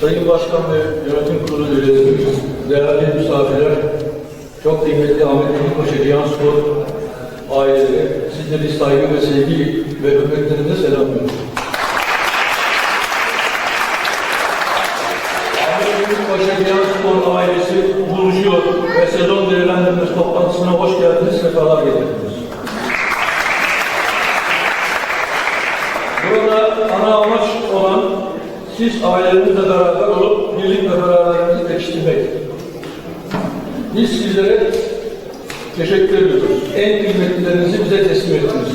Sayın Başkan ve Yönetim Kurulu üyelerimiz, değerli misafirler, çok kıymetli Ahmet Paşa Cihan Spor aileleri, sizleri saygı ve sevgi ve hürmetlerimle selamlıyorum. Getirdiniz. Burada ana amaç olan siz ailelerinizle beraber olup birlik ve beraberliğinizi pekiştirmek. Biz sizlere teşekkür ediyoruz. En kıymetlilerinizi bize teslim ettiniz.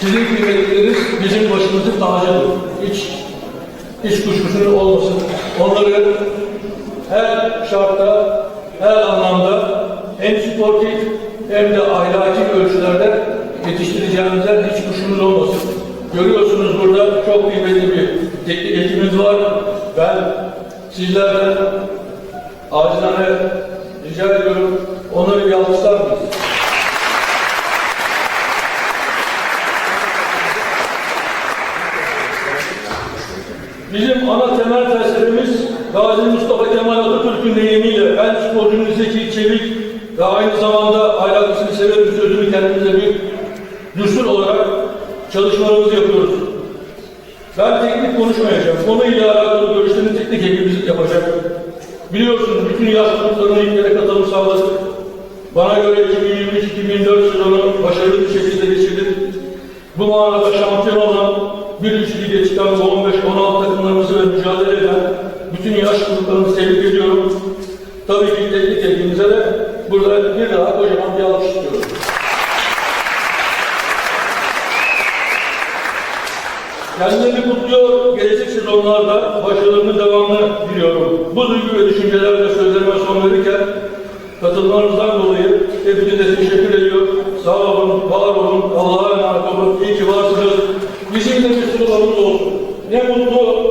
Sizin kıymetlileriniz bizim başımızın tacıdır. Hiç, hiç kuşkusunuz olmasın. Onları her şartta, her anlamda hem sportif hem de ahlaki ölçülerde yetiştireceğimizden hiç kuşkunuz olmasın. Görüyorsunuz burada çok kıymetli bir teknik ekibimiz var. Ben sizlerden acizane rica ediyorum. Onları bir alkışlar mıyız? Bizim ana temel felsefemiz Gazi Mustafa Kemal Atatürk'ün deyimiyle ben sporcunun zeki, çevik ve aynı zamanda ahlaklısını severim sözünü kendimize bir düstur olarak çalışmalarımızı yapıyoruz. Ben teknik konuşmayacağım. Konuyla alakalı görüşlerini teknik ekibimiz yapacak. Biliyorsunuz bütün yaş gruplarına ilk kere katılım sağladık. Bana göre 2023-2024 sezonu başarılı bir şekilde geçirdik. Bu manada şampiyon olan bir üç lige çıkan 15-16 takımlarımızı ve mücadele eden bütün yaş gruplarımızı tebrik ediyorum. Tabii ki teknik ekibimize de burada bir daha kocaman bir alkış istiyorum. Kendilerini kutluyor, gelecek sezonlarda başarılarının devamını diliyorum. Bu duygu ve düşüncelerle sözlerime son verirken katılmanızdan dolayı hepinize teşekkür ediyor. Sağ olun, var olun, Allah'a emanet olun. İyi ki varsınız. Bizim de bir olsun. Ne mutlu